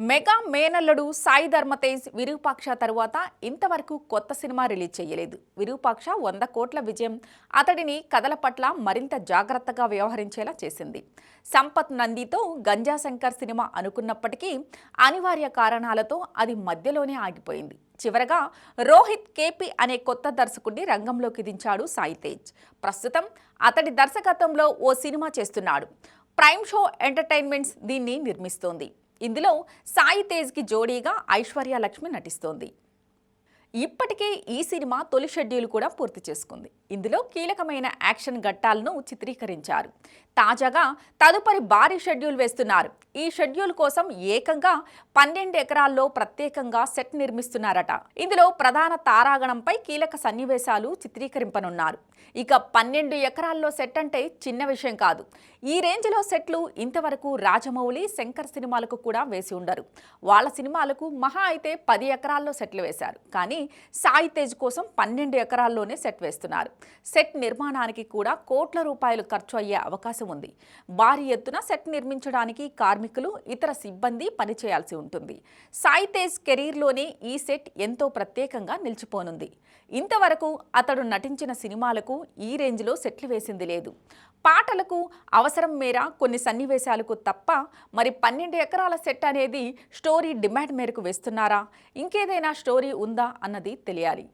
Mega మేనల్లుడు సాయి ధర్మతేజ్ విరూపాక్ష తరువాత ఇంతవరకు కొత్త సినిమా రిలీజ్ చేయలేదు. విరూపాక్ష వంద కోట్ల విజయం అతడిని కథల పట్ల మరింత జాగ్రత్తగా వ్యవహరించేలా చేసింది. సంపత్ నందితో గంజా శంకర్ సినిమా అనుకున్నప్పటికీ అనివార్య కారణాలతో అది మధ్యలోనే ఆగిపోయింది. చివరగా రోహిత్ కేపీ అనే కొత్త దర్శకుడిని రంగంలోకి దించాడు సాయి తేజ్. ప్రస్తుతం అతడి దర్శకత్వంలో ఓ సినిమా చేస్తున్నాడు. ప్రైమ్ షో ఎంటర్టైన్మెంట్స్ దీన్ని నిర్మిస్తోంది. ఇందులో సాయి తేజ్కి జోడీగా ఐశ్వర్య లక్ష్మి నటిస్తోంది. ఇప్పటికే ఈ సినిమా తొలి షెడ్యూల్ కూడా పూర్తి చేసుకుంది. ఇందులో కీలకమైన యాక్షన్ ఘట్టాలను చిత్రీకరించారు. తాజాగా తదుపరి భారీ షెడ్యూల్ వేస్తున్నారు. ఈ షెడ్యూల్ కోసం ఏకంగా పన్నెండు ఎకరాల్లో ప్రత్యేకంగా సెట్ నిర్మిస్తున్నారట. ఇందులో ప్రధాన తారాగణంపై కీలక సన్నివేశాలు చిత్రీకరింపనున్నారు. ఇక పన్నెండు ఎకరాల్లో సెట్ అంటే చిన్న విషయం కాదు. ఈ రేంజ్లో సెట్లు ఇంతవరకు రాజమౌళి శంకర్ సినిమాలకు కూడా వేసి ఉండరు. వాళ్ళ సినిమాలకు మహా అయితే పది ఎకరాల్లో సెట్లు వేశారు. కానీ సాయి తేజ్ కోసం పన్నెండు ఎకరాల్లోనే సెట్ వేస్తున్నారు. సెట్ నిర్మాణానికి కూడా కోట్ల రూపాయలు ఖర్చు అయ్యే అవకాశం ఉంది. భారీ ఎత్తున సెట్ నిర్మించడానికి కార్మికులు ఇతర సిబ్బంది పనిచేయాల్సి ఉంటుంది. సాయి తేజ్ కెరీర్లోనే ఈ సెట్ ఎంతో ప్రత్యేకంగా నిలిచిపోనుంది. ఇంతవరకు అతడు నటించిన సినిమాలకు ఈ రేంజ్లో సెట్లు వేసింది లేదు. పాటలకు అవసరం మేర కొన్ని సన్నివేశాలకు తప్ప మరి పన్నెండు ఎకరాల సెట్ అనేది స్టోరీ డిమాండ్ మేరకు వేస్తున్నారా? ఇంకేదైనా స్టోరీ ఉందా అన్నది తెలియాలి.